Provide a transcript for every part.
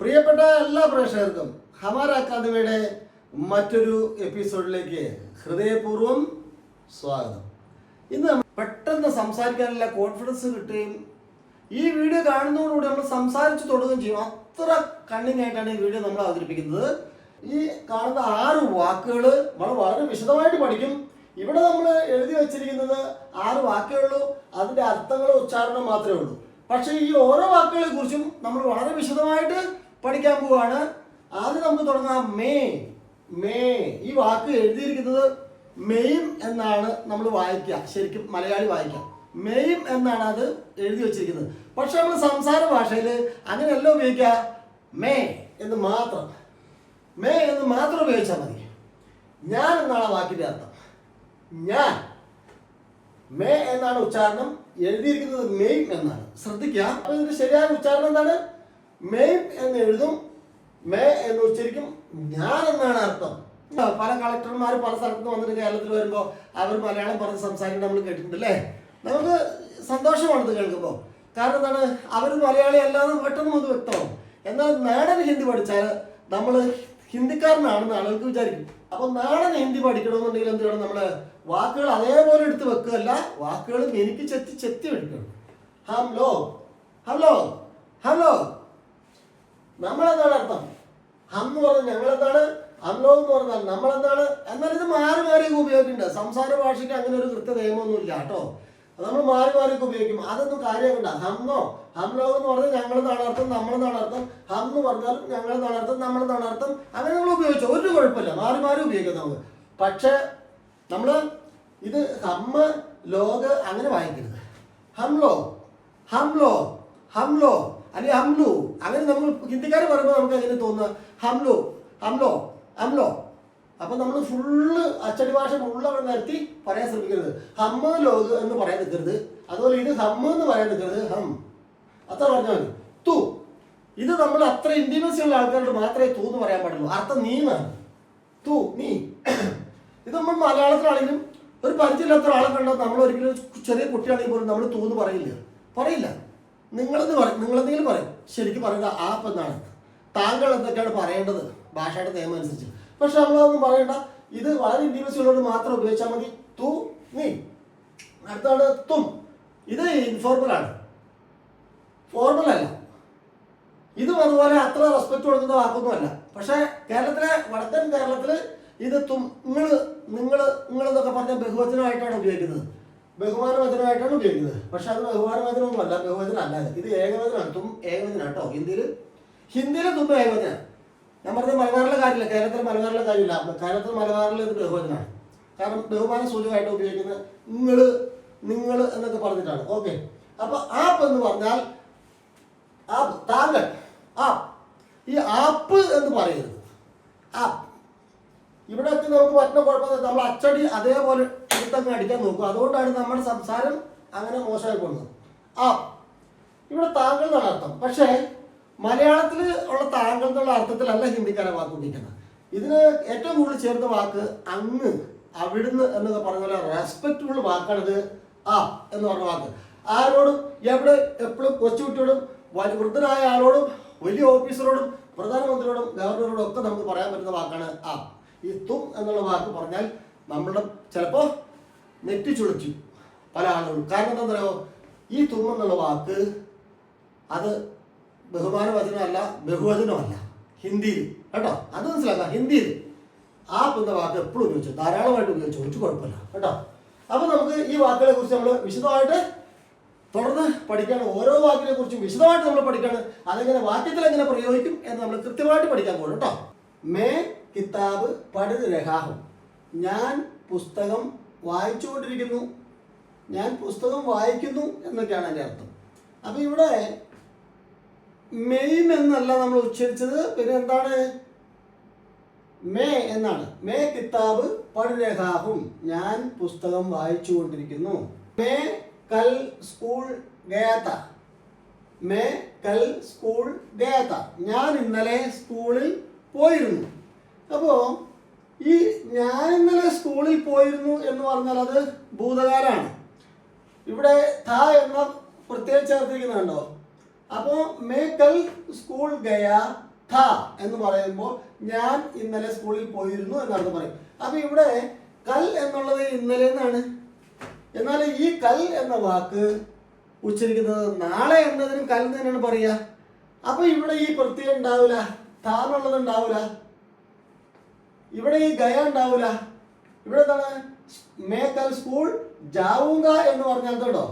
പ്രിയപ്പെട്ട എല്ലാ പ്രേക്ഷകർക്കും ഹമാര അക്കാദമിയുടെ മറ്റൊരു എപ്പിസോഡിലേക്ക് ഹൃദയപൂർവം സ്വാഗതം. ഇന്ന് പെട്ടെന്ന് സംസാരിക്കാനുള്ള കോൺഫിഡൻസ് കിട്ടുകയും ഈ വീഡിയോ കാണുന്നതോടുകൂടി നമ്മൾ സംസാരിച്ചു തുടങ്ങുകയും ചെയ്യും. അത്ര കണ്ണിങ് ആയിട്ടാണ് ഈ വീഡിയോ നമ്മൾ അവതരിപ്പിക്കുന്നത്. ഈ കാണുന്ന ആറ് വാക്കുകൾ നമ്മൾ വളരെ വിശദമായിട്ട് പഠിക്കും. ഇവിടെ നമ്മൾ എഴുതി വെച്ചിരിക്കുന്നത് ആറ് വാക്കുകളുള്ളൂ അതിന്റെ അർത്ഥങ്ങളും ഉച്ചാരണം മാത്രമേ ഉള്ളൂ. പക്ഷേ ഈ ഓരോ വാക്കുകളെ കുറിച്ചും നമ്മൾ വളരെ വിശദമായിട്ട് പഠിക്കാൻ പോവാണ്. ആദ്യം നമുക്ക് തുടങ്ങാം. മേ മേ. ഈ വാക്ക് എഴുതിയിരിക്കുന്നത് മെയിം എന്നാണ് നമ്മൾ വായിക്കുക. ശരിക്കും മലയാളി വായിക്കാം മെയിം എന്നാണ് അത് എഴുതി വെച്ചിരിക്കുന്നത്. പക്ഷെ നമ്മൾ സംസാര ഭാഷയിൽ അങ്ങനെയല്ല ഉപയോഗിക്കുക. മേ എന്ന് മാത്രം. മേ എന്ന് മാത്രം ഉപയോഗിച്ചാൽ മതി. ഞാൻ എന്നാണ് വാക്കിന്റെ അർത്ഥം. ഞാൻ. മേ എന്നാണ് ഉച്ചാരണം. എഴുതിയിരിക്കുന്നത് മെയിം എന്നാണ്. ശ്രദ്ധിക്കുക. അപ്പൊ ഇതിന്റെ ശരിയായ ഉച്ചാരണം എന്താണ്? മെയിം എന്ന് എഴുതും മേ എന്ന് ഉച്ചരിക്കും ഞാൻ എന്നാണ് അർത്ഥം. പല കളക്ടർമാർ പല സ്ഥലത്ത് വന്നിട്ട് കേരളത്തിൽ വരുമ്പോൾ അവർ മലയാളം പറഞ്ഞ് സംസാരിക്കുന്നത് നമ്മൾ കേട്ടിട്ടുണ്ട് അല്ലേ നമുക്ക് സന്തോഷമാണ് ഇത് കേൾക്കുമ്പോൾ കാരണം എന്താണ്? അവർ മലയാളി അല്ലാതെ പെട്ടെന്ന് നമുക്ക് വ്യക്തമാവും. എന്നാൽ നാടൻ ഹിന്ദി പഠിച്ചാൽ നമ്മൾ ഹിന്ദിക്കാരനാണെന്ന് ആളുകൾക്ക് വിചാരിക്കും. അപ്പൊ നാടൻ ഹിന്ദി പഠിക്കണമെന്നുണ്ടെങ്കിൽ എന്ത് ചെയ്യണം നമ്മൾ വാക്കുകൾ അതേപോലെ എടുത്ത് വെക്കുകയല്ല വാക്കുകൾ എനിക്ക് ചെത്തി ചെത്തി എടുക്കണം ഹലോ ഹലോ ഹലോ. നമ്മളെന്താണ് അർത്ഥം ഹം എന്ന് പറഞ്ഞാൽ ഞങ്ങളെന്താണ്? ഹംലോ എന്ന് പറഞ്ഞാൽ നമ്മളെന്താണ്? എന്നാൽ ഇത് മാറി മാറി ഉപയോഗിക്കുന്നുണ്ട്. സംസാര ഭാഷയ്ക്ക് അങ്ങനെ ഒരു കൃത്യ നിയമമൊന്നുമില്ല കേട്ടോ. നമ്മൾ മാറി മാറി ഉപയോഗിക്കും. അതൊന്നും കാര്യമാക്കണ്ട. ഹംനോ ഹംലോ എന്ന് പറഞ്ഞാൽ ഞങ്ങളെന്നാണ് അർത്ഥം? നമ്മളെന്നാണ് അർത്ഥം? ഹം എന്ന് പറഞ്ഞാൽ ഞങ്ങളെന്നാണ് അർത്ഥം? നമ്മളെന്നാണ് അർത്ഥം? അങ്ങനെ നമ്മൾ ഉപയോഗിച്ചു? ഒരു കുഴപ്പമില്ല. മാറി മാറി ഉപയോഗിക്കാം നമുക്ക്. പക്ഷേ നമ്മൾ ഇത് ഹമ്മ ലോഗ് അങ്ങനെ വായിക്കരുത്. ഹംലോ? ഹംലോ? ഹംലോ? അല്ലെങ്കിൽ ഹംലു? അങ്ങനെ നമ്മൾ ഹിന്ദിക്കാർ പറയുമ്പോൾ നമുക്ക് എങ്ങനെ തോന്നുക? ഹംലു ഹംലോ ഹംലോ. അപ്പൊ നമ്മൾ ഫുള്ള് അച്ചടി ഭാഷ ഫുള്ള് അവിടെ നിരത്തി പറയാൻ ശ്രമിക്കരുത്. ഹമ്മ ലോഗ് എന്ന് പറയാൻ നിൽക്കരുത് അതുപോലെ ഇത് ഹമ്മ എന്ന് പറയാൻ നിൽക്കരുത് ഹം. അത്ര പറഞ്ഞാൽ മതി. തു. ഇത് നമ്മൾ അത്ര ഇന്റിമസി ഉള്ള ആൾക്കാരോട് മാത്രമേ തൂ എന്ന് പറയാൻ പാടുള്ളൂ. അർത്ഥം നീ എന്നാണ്. തു നീ. ഇത് നമ്മൾ മലയാളത്തിലാണെങ്കിലും ഒരു പരിചയമില്ലാത്ത ഒരാളെ കണ്ടാൽ നമ്മൾ ഒരിക്കലും ചെറിയ കുട്ടിയാണെങ്കിൽ പോലും നമ്മൾ തൂന്ന് പറയില്ല. പറയില്ല. നിങ്ങളെന്ന് പറയും നിങ്ങളെന്തെങ്കിലും പറയും. ശരിക്കും പറയുന്നത് ആപ്പ് എന്നാണ്. താങ്കൾ എന്തൊക്കെയാണ് പറയേണ്ടത്? ഭാഷയുടെ നിയമം അനുസരിച്ച്. പക്ഷെ നമ്മളതൊന്നും പറയണ്ട. ഇത് വളരെ ഇൻഡിവിജ്വലോട് മാത്രം ഉപയോഗിച്ചാൽ മതി. തൂ നീ. അടുത്താണ് തും. ഇത് ഇൻഫോർമൽ ആണ്. ഫോർമൽ അല്ല. ഇതും അതുപോലെ അത്ര റെസ്പെക്ട് കൊടുക്കുന്ന വാക്കൊന്നുമല്ല. പക്ഷേ കേരളത്തിലെ വടക്കൻ കേരളത്തിൽ ഇത് തും നിങ്ങൾ നിങ്ങൾ എന്നൊക്കെ പറഞ്ഞ ബഹുവചനമായിട്ടാണ് ഉപയോഗിക്കുന്നത്. ബഹുമാന വചനമായിട്ടാണ് ഉപയോഗിക്കുന്നത്. പക്ഷെ അത് ബഹുമാന വചനമൊന്നും അല്ല ബഹുവചനം അല്ല ഇത്. ഏകവചനമാണ്. തും ഏകവചനാണ് കേട്ടോ. ഹിന്ദിയിൽ ഹിന്ദിയിൽ തും ഏകവചനമാണ് ഞാൻ പറഞ്ഞ മലബാറിലെ കാര്യമില്ല. കേരളത്തിൽ മലബാറിലെ കാര്യമില്ല. കേരളത്തിൽ മലബാറിൽ ഇത് ബഹുവചനമാണ്. കാരണം ബഹുമാന സൂചകമായിട്ട് ഉപയോഗിക്കുന്നത് നിങ്ങൾ നിങ്ങൾ എന്നൊക്കെ പറഞ്ഞിട്ടാണ്. ഓക്കെ. അപ്പൊ ആപ്പ് എന്ന് പറഞ്ഞാൽ ആപ്പ് താങ്കൾ ആപ്പ്. ഈ ആപ്പ് എന്ന് പറയരുത്. ആപ്പ്. ഇവിടെ നമുക്ക് പറ്റുന്ന കുഴപ്പമില്ല നമ്മൾ അച്ചടി അതേപോലെ എടുത്തങ്ങ് അടിക്കാൻ നോക്കും. അതുകൊണ്ടാണ് നമ്മുടെ സംസാരം അങ്ങനെ മോശമായി പോകുന്നത് ആ ഇവിടെ താങ്കൾ എന്നുള്ള അർത്ഥം. പക്ഷേ മലയാളത്തിൽ ഉള്ള താങ്കൾ എന്നുള്ള അർത്ഥത്തിലല്ല ഹിന്ദിക്കാരെ വാക്ക് ഉപയോഗിക്കുന്നത് ഇതിന് ഏറ്റവും കൂടുതൽ ചേർത്ത വാക്ക് അങ്ങ് അവിടുന്ന് എന്നൊക്കെ പറഞ്ഞ പോലെ റെസ്പെക്റ്റബിൾ വാക്കാണിത്. ആ എന്ന് പറഞ്ഞ വാക്ക്. ആരോടും എവിടെ എപ്പോഴും കൊച്ചുകുട്ടിയോടും വൃദ്ധനായ ആളോടും വലിയ ഓഫീസറോടും പ്രധാനമന്ത്രിയോടും ഗവർണറോടും ഒക്കെ നമുക്ക് പറയാൻ പറ്റുന്ന വാക്കാണ് ആ. ഈ തും എന്നുള്ള വാക്ക് പറഞ്ഞാൽ നമ്മളുടെ ചിലപ്പോൾ നെറ്റിച്ചുളിച്ചു പല ആളുകളും. കാരണം എന്താ പറയുക ഈ തുമ്മ എന്നുള്ള വാക്ക് അത് ബഹുമാന വചനമല്ല ബഹുവചനമല്ല. ഹിന്ദിയിൽ. കേട്ടോ? അത് മനസ്സിലാക്കാം. ഹിന്ദിയിൽ ആ എന്ന വാക്ക് എപ്പോഴും ഉപയോഗിച്ചു. ധാരാളമായിട്ട് ഉപയോഗിച്ചു. ഒരു കുഴപ്പമില്ല. കേട്ടോ? അപ്പൊ നമുക്ക് ഈ വാക്കുകളെ കുറിച്ച് നമ്മൾ വിശദമായിട്ട് തുടർന്ന് പഠിക്കാൻ ഓരോ വാക്കിനെ കുറിച്ചും വിശദമായിട്ട് നമ്മൾ പഠിക്കാണ്. അതെങ്ങനെ വാക്യത്തിൽ എങ്ങനെ പ്രയോഗിക്കും എന്ന് നമ്മൾ കൃത്യമായിട്ട് പഠിക്കാൻ പോകും കേട്ടോ? മേ കിതാബ് പഠിത് രഹാഹും ഞാൻ പുസ്തകം വായിച്ചുകൊണ്ടിരിക്കുന്നു. ഞാൻ പുസ്തകം വായിക്കുന്നു എന്നൊക്കെയാണ് എന്റെ അർത്ഥം. അപ്പോൾ ഇവിടെ മെയിം എന്നല്ല നമ്മൾ ഉച്ചരിച്ചത്. പിന്നെ എന്താണ്? മേ എന്നാണ്. മേ കിതാബ് പഠിരഹാഹും ഞാൻ പുസ്തകം വായിച്ചു കൊണ്ടിരിക്കുന്നു മേ കൽ സ്കൂൾ ഗയാത്ത. മേ കൽ സ്കൂൾ ഗയാത്ത. ഞാൻ ഇന്നലെ സ്കൂളിൽ പോയിരുന്നു. അപ്പോൾ ഈ ഞാൻ ഇന്നലെ സ്കൂളിൽ പോയിരുന്നു എന്ന് പറഞ്ഞാൽ അത് ഭൂതകാലാണ് ഇവിടെ ത എന്ന പ്രത്യേകം ചേർത്തിരിക്കുന്നുണ്ടോ? അപ്പോ മേ കൽ സ്കൂൾ ഗയ ഥ എന്ന് പറയുമ്പോൾ ഞാൻ ഇന്നലെ സ്കൂളിൽ പോയിരുന്നു എന്നർത്ഥം പറയും. അപ്പൊ ഇവിടെ കൽ എന്നുള്ളത് ഇന്നലെ എന്നാണ്? എന്നാൽ ഈ കൽ എന്ന വാക്ക് ഉച്ചരിക്കുന്നത് നാളെ എന്നതിനും കൽ തന്നെയാണ് പറയുക. അപ്പൊ ഇവിടെ ഈ പ്രത്യയം ഉണ്ടാവില്ല. താന്നുള്ളത് ഉണ്ടാവില്ല. ഇവിടെ ഈ ഗയ ഉണ്ടാവൂല. ഇവിടെ എന്താണ്? മേ കൽ സ്കൂൾ ജാവുങ്ക എന്ന് പറഞ്ഞാൽ കേട്ടോ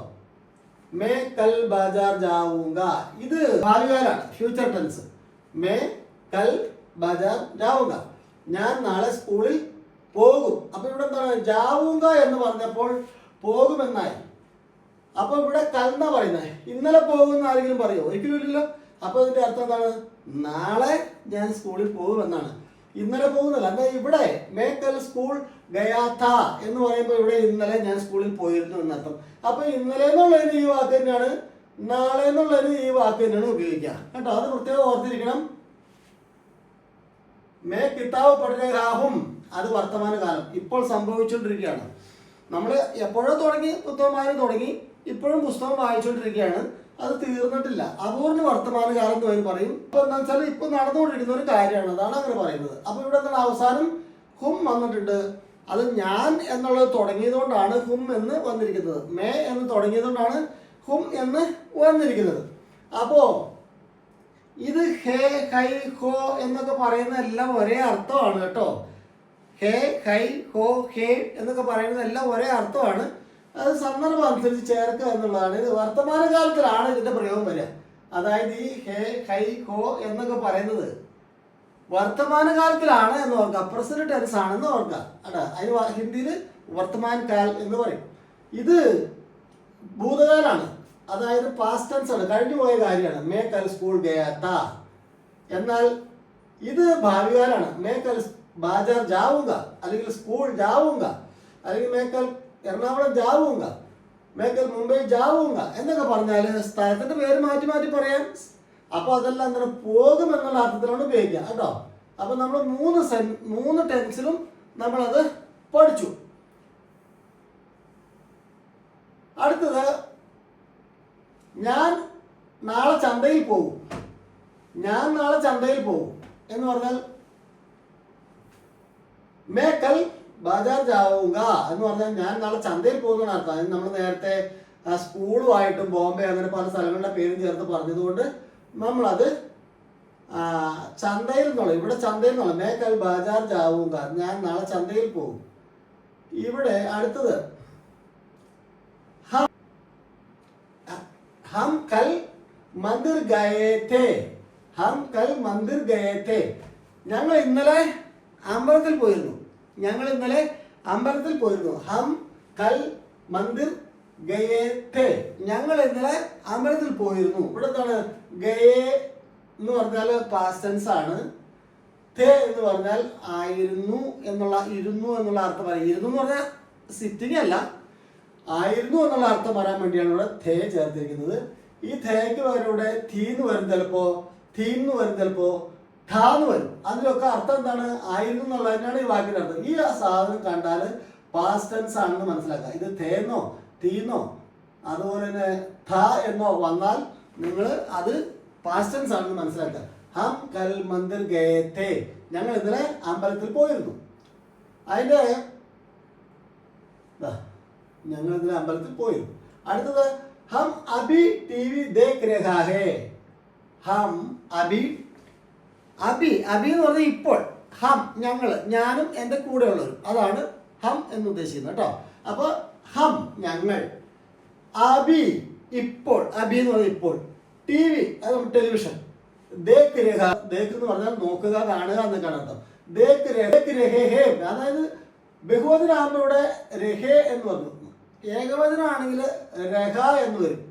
മേ കൽ ബജാർ ജാവുങ്ക. ഇത് ഭാവികാലാണ് ഫ്യൂച്ചർ ടെൻസ് മേ കൽ ബജാർ ജാവുങ്ക. ഞാൻ നാളെ സ്കൂളിൽ പോകും. അപ്പൊ ഇവിടെ എന്താണ്? ജാവുങ്ക എന്ന് പറഞ്ഞപ്പോൾ പോകുമെന്നായി. അപ്പൊ ഇവിടെ കൽ എന്നാ പറയുന്നത് ഇന്നലെ പോകുമെന്ന് ആരെങ്കിലും പറയോ? ഒരിക്കലും ഇല്ലല്ലോ. അപ്പൊ ഇതിന്റെ അർത്ഥം എന്താണ്? നാളെ ഞാൻ സ്കൂളിൽ പോകുമെന്നാണ്. ഇന്നലെ പോകുന്നില്ല അല്ല ഇവിടെ മേക്കൽ സ്കൂൾ ഗയാഥ എന്ന് പറയുമ്പോൾ ഇവിടെ ഇന്നലെ ഞാൻ സ്കൂളിൽ പോയിരുന്നു എന്നർത്ഥം. അപ്പൊ ഇന്നലെ എന്നുള്ളതിന് ഈ വാക്ക് തന്നെയാണ് നാളെ എന്നുള്ളതിന് ഈ വാക്ക് തന്നെയാണ് ഉപയോഗിക്കുക. കേട്ടോ? അത് പ്രത്യേകം ഓർത്തിരിക്കണം. മേ കിതാബ് പഠനഗ്രാഹും അത് വർത്തമാനകാലം. ഇപ്പോൾ സംഭവിച്ചുകൊണ്ടിരിക്കുകയാണ്. നമ്മൾ എപ്പോഴോ തുടങ്ങി പുസ്തകം തുടങ്ങി. ഇപ്പോഴും പുസ്തകം വായിച്ചുകൊണ്ടിരിക്കുകയാണ് അത് തീർന്നിട്ടില്ല. അപൂർണ വർത്തമാനകാലം എന്ന് പറയും. അപ്പൊ എന്താ വെച്ചാൽ ഇപ്പൊ നടന്നുകൊണ്ടിരിക്കുന്ന ഒരു കാര്യമാണ്. അതാണ് അങ്ങനെ പറയുന്നത്. അപ്പൊ ഇവിടെ എന്താണ് അവസാനം ഹും വന്നിട്ടുണ്ട്. അത് ഞാൻ എന്നുള്ളത് തുടങ്ങിയതുകൊണ്ടാണ് ഹും എന്ന് വന്നിരിക്കുന്നത്. മേ എന്ന് തുടങ്ങിയതുകൊണ്ടാണ് ഹും എന്ന് വന്നിരിക്കുന്നത്. അപ്പോ ഇത് ഹേ ഹൈ ഹോ എന്നൊക്കെ പറയുന്ന എല്ലാം ഒരേ അർത്ഥമാണ് കേട്ടോ. ഹേ ഹൈ ഹോ ഹേ എന്നൊക്കെ പറയുന്നത് എല്ലാം ഒരേ അർത്ഥമാണ്. അത് സന്ദർഭം അനുസരിച്ച് ചേർക്കുക എന്നുള്ളതാണ്. ഇത് വർത്തമാനകാലത്തിലാണ് ഇതിന്റെ പ്രയോഗം വരിക. അതായത് ഈ ഹേ ഹൈ ഹോ എന്നൊക്കെ പറയുന്നത് വർത്തമാനകാലത്തിലാണ് എന്ന് ഓർക്കുക. പ്രസന്റ് ടെൻസ് ആണെന്ന് ഓർക്കുക. അടാ അതിന് ഹിന്ദിയിൽ വർത്തമാന കാൽ എന്ന് പറയും. ഇത് ഭൂതകാലാണ്. അതായത് പാസ്റ്റ് ടെൻസ് ആണ്. കഴിഞ്ഞു പോയ കാര്യമാണ്. മേ കൽ സ്കൂൾ ഗയാത്ത. എന്നാൽ ഇത് ഭാവികാലാണ്. മേ കൽ ബാജാർ ജാവുക അല്ലെങ്കിൽ സ്കൂൾ ജാവുക അല്ലെങ്കിൽ മേക്കൽ എറണാകുളം ജാവൂങ്ക. മേക്കൽ മുംബൈ ജാവൂങ്ക എന്നൊക്കെ പറഞ്ഞാൽ സ്ഥലത്തിന്റെ പേര് മാറ്റി മാറ്റി പറയാം. അപ്പൊ അതെല്ലാം അങ്ങനെ പോകും എന്നുള്ള അർത്ഥത്തിലാണ് ഉപയോഗിക്കുക കേട്ടോ. അപ്പൊ നമ്മൾ മൂന്ന് സെൻ മൂന്ന് ടെൻസിലും നമ്മളത് പഠിച്ചു. അടുത്തത് ഞാൻ നാളെ ചന്തയിൽ പോകും ഞാൻ നാളെ ചന്തയിൽ പോകും എന്ന് പറഞ്ഞാൽ മേ ബജാജ് ആവുക എന്ന് പറഞ്ഞാൽ ഞാൻ നാളെ ചന്തയിൽ പോകുന്ന അർത്ഥം നമ്മൾ നേരത്തെ സ്കൂളുമായിട്ടും ബോംബെ അങ്ങനെ പല സ്ഥലങ്ങളുടെ പേരും ചേർത്ത് പറഞ്ഞതുകൊണ്ട് നമ്മളത് ചന്തയിൽ നിന്നുള്ള ഇവിടെ ചന്തയിൽ നിന്നുള്ള മേക്കൽ ബാജാർ ആവുക ഞാൻ നാളെ ചന്തയിൽ പോകും. ഇവിടെ അടുത്തത് ഹം കൽ മന്ദിർ ഗയേ ഹം കൽ മന്ദിർ ഗയേ ഞങ്ങൾ ഇന്നലെ അമ്പലത്തിൽ പോയിരുന്നു. ഞങ്ങൾ ഇന്നലെ അമ്പലത്തിൽ പോയിരുന്നു. ഹം കൽ മന്ദിർ ഗയേ ഥേ. ഞങ്ങൾ ഇന്നലെ അമ്പലത്തിൽ പോയിരുന്നു. ഇവിടെ എന്താണ്? ഗയേ എന്ന് പറഞ്ഞാൽ പാസ്റ്റൻസ് ആണ്. തേ എന്ന് പറഞ്ഞാൽ ആയിരുന്നു എന്നുള്ള ഇരുന്നു എന്നുള്ള അർത്ഥം പറയാം. ഇരുന്നു എന്ന് പറഞ്ഞാൽ സിറ്റിംഗ് അല്ല. ആയിരുന്നു എന്നുള്ള അർത്ഥം പറയാൻ വേണ്ടിയാണ് ഇവിടെ തേ ചേർത്തിരിക്കുന്നത്. ഈ തേക്ക് പകരം ഇവിടെ തീന്ന് വരും ചിലപ്പോ തീന്ന് വരും ഠാന്ന് വരും. അതിലൊക്കെ അർത്ഥം എന്താണ്? ആയിരുന്നു എന്നുള്ളതിനാണ് ഈ വാക്കിന്റെ അർത്ഥം. ഈ സാധനം കണ്ടാൽ പാസ്റ്റ് ടെൻസ് ആണെന്ന് മനസ്സിലാക്കുക. ഇത് തേന്നോ തീന്നോ അതുപോലെ തന്നെ ഥ എന്നോ വന്നാൽ നിങ്ങൾ അത് പാസ്റ്റ് ടെൻസ് ആണെന്ന് മനസ്സിലാക്കുക. ഹം കൽ മന്ദിർ ഗേത്തേ ഞങ്ങൾ ഇന്നലെ അമ്പലത്തിൽ പോയിരുന്നു. അതിന്റെ ദാ, ഞങ്ങൾ ഇന്നലെ അമ്പലത്തിൽ പോയിരുന്നു. അടുത്തത് ഹം അഭി ടി വി ദേഖ് രഹാ ഹേ അഭി അഭി അബി എന്ന് പറഞ്ഞാൽ ഇപ്പോൾ ഹം ഞങ്ങൾ ഞാനും എന്റെ കൂടെ കൂടെയുള്ളവരും അതാണ് ഹം എന്ന് ഉദ്ദേശിക്കുന്നത് കേട്ടോ. അപ്പോൾ ഹം ഞങ്ങൾ. അബി ഇപ്പോൾ അബി എന്ന് പറഞ്ഞാൽ ഇപ്പോൾ. ടി വി അത് ടെലിവിഷൻ. ദേക്ക് രേഖ ദേക്ക് എന്ന് പറഞ്ഞാൽ നോക്കുക കാണുക എന്നൊക്കെയാണ് അർത്ഥം. ദേക്ക് രേഖ രഹേ അതായത് ബഹുവചനാകുമ്പോൾ രഹേ എന്ന് പറഞ്ഞു. ഏകവചനാണെങ്കിൽ രഹ എന്ന് വരും.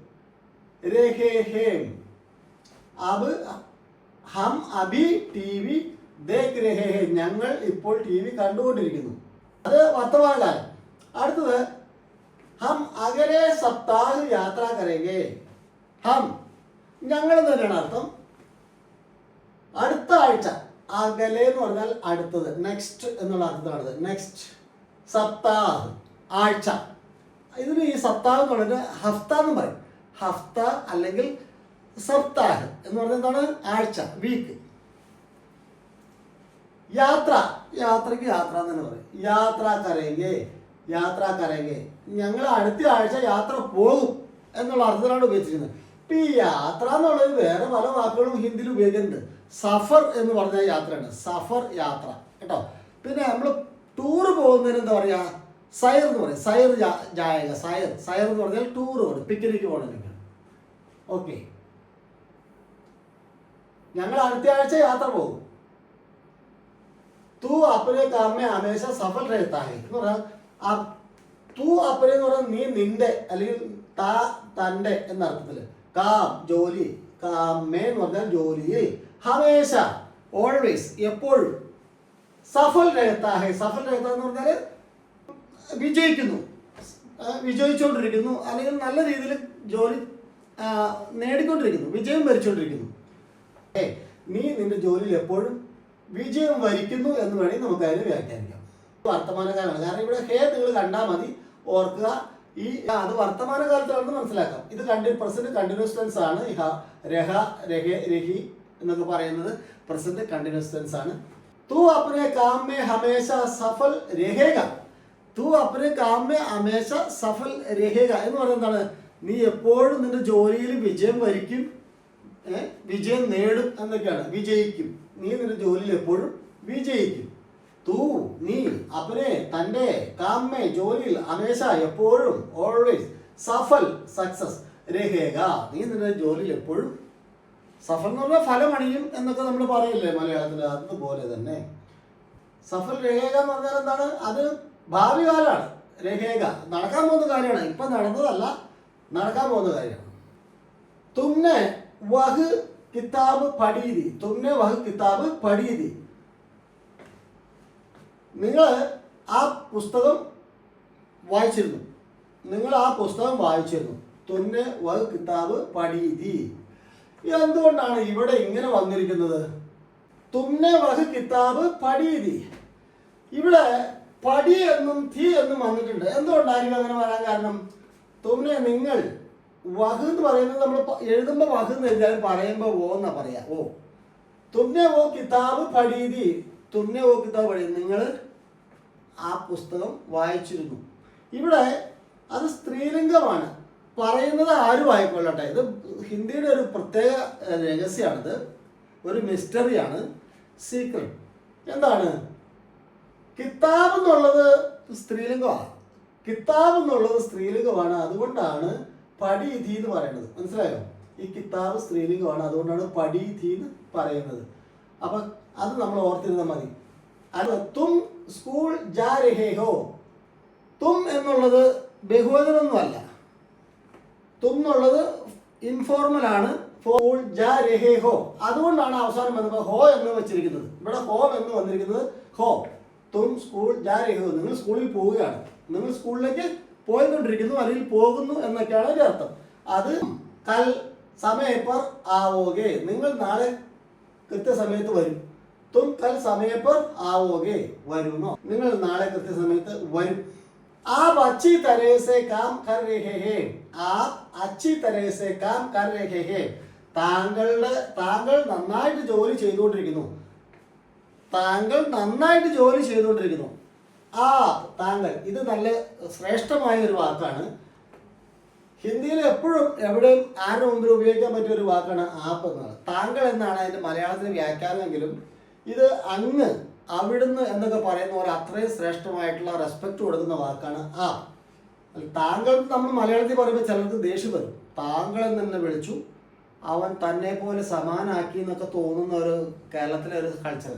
രഹേ ഹേം. അബ് ഹം അഭി ടി വി ഞങ്ങൾ ഇപ്പോൾ ടി വി കണ്ടുകൊണ്ടിരിക്കുന്നു. അത് വർത്തമാനകാലം അടുത്തത് ഹം അകലെ സപ്താഹ് യാത്ര കരേഗേ ഹം ഞങ്ങൾ തന്നെയാണ് അർത്ഥം. അടുത്ത ആഴ്ച അകലെ എന്ന് പറഞ്ഞാൽ അടുത്തത്. നെക്സ്റ്റ് എന്നുള്ള അർത്ഥമാണത് നെക്സ്റ്റ് സപ്താഹ് ആഴ്ച. ഇതിന് ഈ സപ്താഹ് എന്ന് പറഞ്ഞാൽ ഹഫ്ത എന്ന് പറയും. ഹഫ്ത അല്ലെങ്കിൽ സപ്താഹ് എന്ന് പറഞ്ഞ എന്താണ്? ആഴ്ച വീക്ക് യാത്ര യാത്രയ്ക്ക് യാത്ര എന്ന് തന്നെ പറയും യാത്ര കരയെങ്കിൽ യാത്ര കരയെങ്കിൽ ഞങ്ങൾ അടുത്ത ആഴ്ച യാത്ര പോകും എന്നുള്ള അർത്ഥത്തിലാണ് ഉപയോഗിച്ചിരിക്കുന്നത്. ഇപ്പം ഈ യാത്ര എന്നുള്ളത് വേറെ പല വാക്കുകളും ഹിന്ദിയിൽ ഉപയോഗിക്കുന്നുണ്ട്. സഫർ എന്ന് പറഞ്ഞ യാത്രയാണ്. സഫർ യാത്ര കേട്ടോ? പിന്നെ നമ്മൾ ടൂർ പോകുന്നതിന് എന്താ പറയുക സയർ എന്ന് പറയും. സയർ ജായക. സയർ സയർ എന്ന് പറഞ്ഞാൽ ടൂർ പോകണം. പിക്നിക്ക് പോകണമെങ്കിൽ ഓക്കെ. ഞങ്ങൾ അടുത്ത ആഴ്ച യാത്ര പോകും. തൂ അപ്പനെ കാമെ ഹമേശ സഫൽ രഹത്താഹെ എന്ന് പറഞ്ഞാൽ തൂ അപ്പനെ എന്ന് പറഞ്ഞാൽ നീ നിന്റെ അല്ലെങ്കിൽ താ തന്റെ എന്ന അർത്ഥത്തിൽ കാം ജോലി കാമേ എന്ന് പറഞ്ഞാൽ ജോലിയിൽ ഹമേശ ഓൾവേസ് എപ്പോഴും. സഫൽ രഹത്താഹെ സഫൽ രഹത്ത എന്ന് പറഞ്ഞാൽ വിജയിക്കുന്നു. വിജയിച്ചുകൊണ്ടിരിക്കുന്നു അല്ലെങ്കിൽ നല്ല രീതിയിൽ ജോലി നേടിക്കൊണ്ടിരിക്കുന്നു. വിജയം വരിച്ചുകൊണ്ടിരിക്കുന്നു ഏ നീ നിന്റെ ജോലിയിൽ എപ്പോഴും വിജയം വരിക്കുന്നു എന്ന് വേണമെങ്കിൽ നമുക്ക് അതിനെ വ്യാഖ്യാനിക്കാം വർത്തമാനകാലമാണ് കാരണം ഇവിടെ ഹേ നിങ്ങൾ കണ്ടാൽ മതി ഓർക്കുക ഈ ആ, അത് വർത്തമാനകാലത്താണെന്ന് മനസ്സിലാക്കാം ഇത് കണ്ടി പ്രസന്റ് കണ്ടിന്യൂസ് ടെൻസ് ആണ് ഈ ഹ, രഹ രഹ രഹി എന്നൊക്കെ പറയുന്നത് പ്രസന്റ് കണ്ടിന്യൂസ് ടെൻസ് ആണ് തू अपने काम में हमेशा सफल रहेगा തൂ അപ്പനെ കാമേ അമേശ സഫൽ രഹേക എന്ന് പറയുന്നത് എന്താണ് നീ എപ്പോഴും നിന്റെ ജോലിയിൽ വിജയം വരിക്കും ഏ? വിജയം നേടും എന്നൊക്കെയാണ്. വിജയിക്കും. നീ നിന്റെ ജോലിയിൽ എപ്പോഴും വിജയിക്കും. തൂ നീ അവനെ തന്റെ കാമ്മെ ജോലിയിൽ അമേശ എപ്പോഴും ഓൾവേസ് സഫൽ സക്സസ് രഹേക നീ നിന്റെ ജോലിയിൽ എപ്പോഴും സഫൽ എന്ന് പറഞ്ഞാൽ ഫലമണിയും എന്നൊക്കെ നമ്മൾ പറയില്ലേ മലയാളത്തിൽ. അതുപോലെ തന്നെ സഫൽ രഹേക എന്ന് പറഞ്ഞാൽ എന്താണ്? അത് ഭാവി കാലമാണ് രഹേക നടക്കാൻ പോകുന്ന കാര്യമാണ്. ഇപ്പം നടന്നതല്ല നടക്കാൻ പോകുന്ന കാര്യമാണ്. തുമ്നെ വഹ് കിതാബ് പഠീതി തുമ്നെ വഹ് കിതാബ് പഠീതി നിങ്ങൾ ആ പുസ്തകം വായിച്ചിരുന്നു. നിങ്ങൾ ആ പുസ്തകം വായിച്ചിരുന്നു. തുന്നെ വഹ് കിതാബ് പഠീതി എന്തുകൊണ്ടാണ് ഇവിടെ ഇങ്ങനെ വന്നിരിക്കുന്നത്? തുന്നെ വഹ് കിതാബ് പഠീതി ഇവിടെ പടി എന്നും തീ എന്നും വന്നിട്ടുണ്ട്. എന്തുകൊണ്ടായിരിക്കും അങ്ങനെ വരാൻ കാരണം? തുമ്നെ നിങ്ങൾ വഹ് എന്ന് പറയുന്നത് നമ്മൾ എഴുതുമ്പോൾ വഹ് എന്ന് എഴുതിയാലും പറയുമ്പോൾ ഓ എന്നാ പറയാ. ഓ തുന്ന ഓ കിതാബ് പഠീതി തുന്ന ഓ കിതാബ് പഠി നിങ്ങൾ ആ പുസ്തകം വായിച്ചിരുന്നു. ഇവിടെ അത് സ്ത്രീലിംഗമാണ്. പറയുന്നത് ആരും ആയിക്കൊള്ളട്ടെ. ഇത് ഹിന്ദിയുടെ ഒരു പ്രത്യേക രഹസ്യമാണിത് ഒരു മിസ്റ്ററിയാണ്. സീക്രട്ട്. എന്താണ്? കിതാബ് എന്നുള്ളത് സ്ത്രീലിംഗമാണ്. കിതാബ് എന്നുള്ളത് സ്ത്രീലിംഗമാണ്. അതുകൊണ്ടാണ് പടീതി എന്ന് പറയുന്നത്. മനസ്സിലായോ? ഈ കിതാബ് സ്ത്രീലിംഗമാണ്. അതുകൊണ്ടാണ് പടീതി എന്ന് പറയുന്നത്. അപ്പൊ അത് നമ്മൾ ഓർത്തിരുന്നാൽ മതി. അത് തും സ്കൂൾ ജാ രഹേ ഹോ തും എന്നുള്ളത് ബഹുവചനൊന്നുമല്ല തും എന്നുള്ളത് ഇൻഫോർമൽ ആണ് ഫോൾ ജാ അതുകൊണ്ടാണ് അവസാനം വന്നപ്പോൾ ഹോ എന്ന് വെച്ചിരിക്കുന്നത്. ഇവിടെ ഹോ എന്ന് വന്നിരിക്കുന്നത് ഹോ. തും സ്കൂൾ ജാ നിങ്ങൾ സ്കൂളിൽ പോവുകയാണ്. നിങ്ങൾ സ്കൂളിലേക്ക് പോയിക്കൊണ്ടിരിക്കുന്നു അല്ലെങ്കിൽ പോകുന്നു എന്നൊക്കെയാണ് അതിന്റെ അർത്ഥം അത് കൽ സമയപ്പർ ആവോകെ നിങ്ങൾ നാളെ കൃത്യസമയത്ത് വരും തും കൽ സമയപ്പർ ആവോകെ വരുന്നോ നിങ്ങൾ നാളെ കൃത്യസമയത്ത് വരും आप अच्छी तरह से काम कर रहे हैं आप अच्छी तरह से काम कर रहे हैं താങ്കളുടെ താങ്കൾ നന്നായിട്ട് ജോലി ചെയ്തുകൊണ്ടിരിക്കുന്നു താങ്കൾ നന്നായിട്ട് ജോലി ചെയ്തുകൊണ്ടിരിക്കുന്നു ആ താങ്കൾ ഇത് നല്ല ശ്രേഷ്ഠമായ ഒരു വാക്കാണ്. ഹിന്ദിയിൽ എപ്പോഴും എവിടെയും ആരുടെ മുമ്പിൽ ഉപയോഗിക്കാൻ പറ്റിയ ഒരു വാക്കാണ് ആപ്പ് എന്നത് താങ്കൾ എന്നാണ് അതിന്റെ മലയാളത്തിന് വ്യാഖ്യാനമെങ്കിലും ഇത് അങ്ങ് അവിടുന്ന് എന്നൊക്കെ പറയുന്ന പോലെ അത്രയും ശ്രേഷ്ഠമായിട്ടുള്ള റെസ്പെക്ട് കൊടുക്കുന്ന വാക്കാണ് ആ താങ്കൾ നമ്മൾ മലയാളത്തിൽ പറയുമ്പോൾ ചിലർക്ക് ദേഷ്യം വരും. താങ്കൾ എന്ന് വിളിച്ചു. അവൻ തന്നെ പോലെ സമാനാക്കി എന്നൊക്കെ തോന്നുന്ന ഒരു കേരളത്തിലെ ഒരു കൾച്ചർ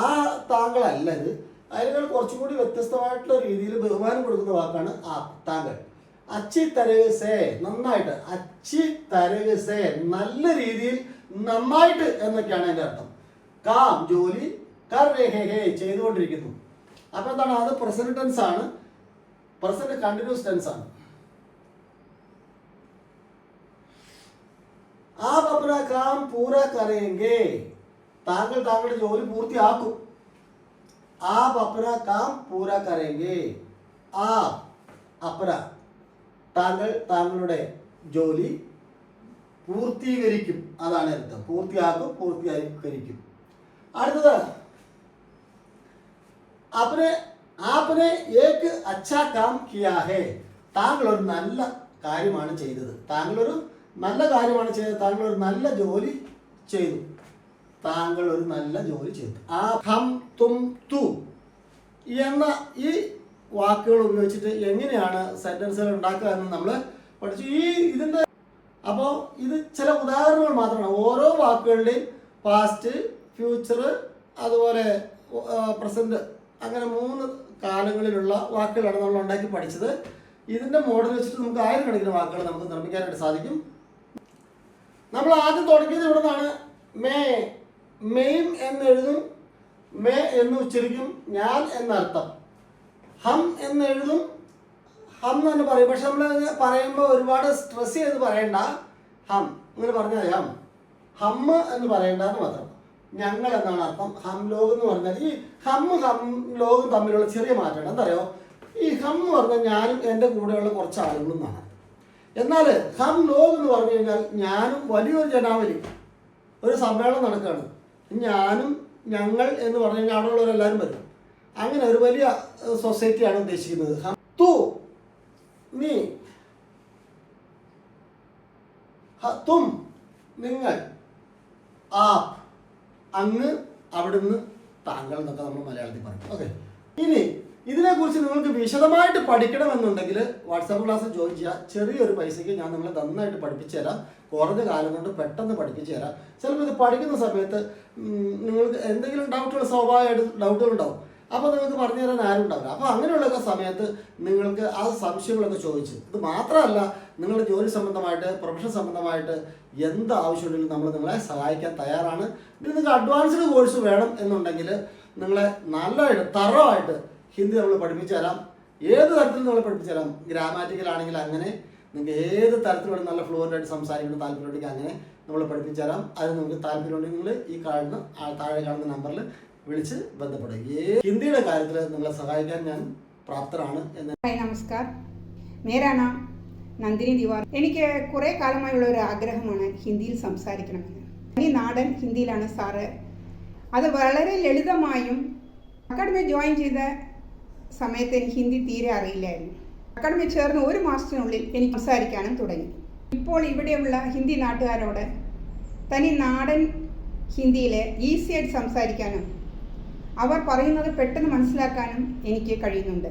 ആ താങ്കൾ അല്ല ഇത്. അതിനേക്കാൾ കുറച്ചും കൂടി വ്യത്യസ്തമായിട്ടുള്ള രീതിയിൽ ബഹുമാനം കൊടുക്കുന്ന വാക്കാണ് ആ താങ്കൾ. അച്ചി തരകസേ നന്നായിട്ട്. അച്ചി തരകസേ നല്ല രീതിയിൽ നന്നായിട്ട് എന്നൊക്കെയാണ് എന്റെ അർത്ഥം. കാം ജോലി കർ ചെയ്തുകൊണ്ടിരിക്കുന്നു. അപ്പൊ എന്താണ്? അത് പ്രസന്റ് ടെൻസ് ആണ്. പ്രസന്റ് കണ്ടിന്യൂസ് ടെൻസ് ആണ്. ആപ് അപ്ന കാം പൂര കരയെങ്കെ. താങ്കൾ താങ്കളുടെ ജോലി പൂർത്തിയാക്കും. ആപ് അപ്ന കാം പൂര കരയെങ്കെ ആ അപ്ന താങ്കൾ താങ്കളുടെ ജോലി പൂർത്തീകരിക്കും അതാണ് അർത്ഥം പൂർത്തിയാക്കും പൂർത്തീകരിക്കും അടുത്തത് आपने आपने ഏക്ക് അച്ഛാ കാം കിയാ ഹേ താങ്കൾ ഒരു നല്ല കാര്യമാണ് ചെയ്തത് താങ്കൾ ഒരു നല്ല കാര്യമാണ് ചെയ്തത് താങ്കൾ ഒരു നല്ല ജോലി ചെയ്തു താങ്കൾ ഒരു നല്ല ജോലി ചെയ്തു ആ ഹം തും തു എന്ന ഈ വാക്കുകൾ ഉപയോഗിച്ചിട്ട് എങ്ങനെയാണ് സെന്റൻസുകൾ ഉണ്ടാക്കുക എന്ന് നമ്മൾ പഠിച്ചു. ഈ ഇതിന്റെ അപ്പോൾ ഇത് ചില ഉദാഹരണങ്ങൾ മാത്രമാണ്. ഓരോ വാക്കുകളുടെയും പാസ്റ്റ് ഫ്യൂച്ചർ അതുപോലെ പ്രസന്റ് അങ്ങനെ മൂന്ന് കാലങ്ങളിലുള്ള വാക്കുകളാണ് നമ്മൾ ഉണ്ടാക്കി പഠിച്ചത്. ഇതിന്റെ മോഡൽ വെച്ചിട്ട് നമുക്ക് ആയിരക്കണക്കിന് വാക്കുകൾ നമുക്ക് നിർമ്മിക്കാനായിട്ട് സാധിക്കും. നമ്മൾ ആദ്യം തുടങ്ങിയത് ഇവിടെ നിന്നാണ് മേ എന്ന് എന്നെഴുതും മേ എന്ന് ഉച്ചരിക്കും ഞാൻ എന്നർത്ഥം. ഹം എന്ന് എഴുതും. ഹം എന്ന് പറയും. പക്ഷെ നമ്മൾ പറയുമ്പോൾ ഒരുപാട് സ്ട്രെസ് ചെയ്ത് പറയണ്ട. ഹം. ഇങ്ങനെ പറഞ്ഞാൽ ഹം. ഹം എന്ന് പറയണ്ട എന്ന് മാത്രം. ഞങ്ങൾ എന്നാണ് അർത്ഥം? ഹം ലോഗ് എന്ന് പറഞ്ഞാൽ ഈ ഹം ഹം ലോഗും തമ്മിലുള്ള ചെറിയ മാറ്റമാണ് എന്തറിയോ? ഈ ഹം എന്ന് പറഞ്ഞാൽ ഞാനും എന്റെ കൂടെയുള്ള കുറച്ച് ആളുകളും എന്നാണ്. എന്നാൽ ഹം ലോഗ് എന്ന് പറഞ്ഞു കഴിഞ്ഞാൽ ഞാനും വലിയൊരു ജനാവലി. ഒരു സമ്മേളനം നടക്കുകയാണ്. ഞാനും ഞങ്ങൾ എന്ന് പറഞ്ഞു കഴിഞ്ഞാൽ അവിടെയുള്ളവരെല്ലാവരും വരും. അങ്ങനെ ഒരു വലിയ സൊസൈറ്റിയാണ് ഉദ്ദേശിക്കുന്നത്. ഹം നീ തും നിങ്ങൾ ആ അങ്ങ് അവിടുന്ന് താങ്കൾ എന്നൊക്കെ നമ്മൾ മലയാളത്തിൽ പറയും. ഓക്കെ. ഇനി ഇതിനെക്കുറിച്ച് നിങ്ങൾക്ക് വിശദമായിട്ട് പഠിക്കണമെന്നുണ്ടെങ്കിൽ വാട്സാപ്പ് ക്ലാസ് ജോയിൻ ചെയ്യുക. ചെറിയൊരു പൈസയ്ക്ക് ഞാൻ നിങ്ങളെ നന്നായിട്ട് പഠിപ്പിച്ചു തരാം. കുറഞ്ഞ കാലം കൊണ്ട് പെട്ടെന്ന് പഠിപ്പിച്ചു തരാം. ചിലപ്പോൾ ഇത് പഠിക്കുന്ന സമയത്ത് നിങ്ങൾക്ക് എന്തെങ്കിലും ഡൗട്ടുകൾ സ്വാഭാവികമായിട്ട് ഡൗട്ടുകൾ ഉണ്ടാവും. അപ്പോൾ നിങ്ങൾക്ക് പറഞ്ഞു തരാൻ ആരും ഉണ്ടാവില്ല. അപ്പോൾ അങ്ങനെയുള്ളൊക്കെ സമയത്ത് നിങ്ങൾക്ക് ആ സംശയങ്ങളൊക്കെ ചോദിച്ച്. ഇത് മാത്രമല്ല നിങ്ങളുടെ ജോലി സംബന്ധമായിട്ട് പ്രൊഫഷൻ സംബന്ധമായിട്ട് എന്ത് ആവശ്യമുണ്ടെങ്കിലും നമ്മൾ നിങ്ങളെ സഹായിക്കാൻ തയ്യാറാണ്. നിങ്ങൾക്ക് അഡ്വാൻസ്ഡ് കോഴ്സ് വേണം എന്നുണ്ടെങ്കിൽ നിങ്ങളെ നല്ലതായിട്ട് തറവായിട്ട് ഹിന്ദി നമ്മൾ പഠിപ്പിച്ചു തരാം. ഏത് തരത്തിൽ നമ്മൾ പഠിപ്പിച്ചു തരാം. ഗ്രാമാറ്റിക്കൽ ആണെങ്കിൽ അങ്ങനെ നിങ്ങൾക്ക് ഏത് തരത്തിലുള്ള നല്ല ഫ്ലുവന്റ് ആയിട്ട് സംസാരിക്കുന്ന താല്പര്യമുണ്ടെങ്കിൽ അങ്ങനെ നമ്മൾ പഠിപ്പിച്ചു തരാം. അത് നിങ്ങൾക്ക് താല്പര്യമുണ്ടെങ്കിൽ നിങ്ങൾ ഈ കാണുന്ന താഴെ കാണുന്ന നമ്പറിൽ വിളിച്ച് ബന്ധപ്പെടുക. ഏ ഹിന്ദിയുടെ കാര്യത്തിൽ നിങ്ങളെ സഹായിക്കാൻ ഞാൻ പ്രാപ്തരാണ് എന്ന് നമസ്കാർ. നേരാണ് നന്ദിനി ദിവാർ. എനിക്ക് കുറേ കാലമായുള്ള ഒരു ആഗ്രഹമാണ് ഹിന്ദിയിൽ സംസാരിക്കണമെന്ന്. ഈ നാടൻ ഹിന്ദിയിലാണ് സാറ്. അത് വളരെ ലളിതമായും അക്കാഡമി ജോയിൻ ചെയ്ത സമയത്ത് എനിക്ക് ഹിന്ദി തീരെ അറിയില്ലായിരുന്നു. അക്കാഡമി ചേർന്ന് ഒരു മാസത്തിനുള്ളിൽ എനിക്ക് സംസാരിക്കാനും തുടങ്ങി. ഇപ്പോൾ ഇവിടെയുള്ള ഹിന്ദി നാട്ടുകാരോട് തനി നാടൻ ഹിന്ദിയിൽ ഈസിയായിട്ട് സംസാരിക്കാനും അവർ പറയുന്നത് പെട്ടെന്ന് മനസ്സിലാക്കാനും എനിക്ക് കഴിയുന്നുണ്ട്.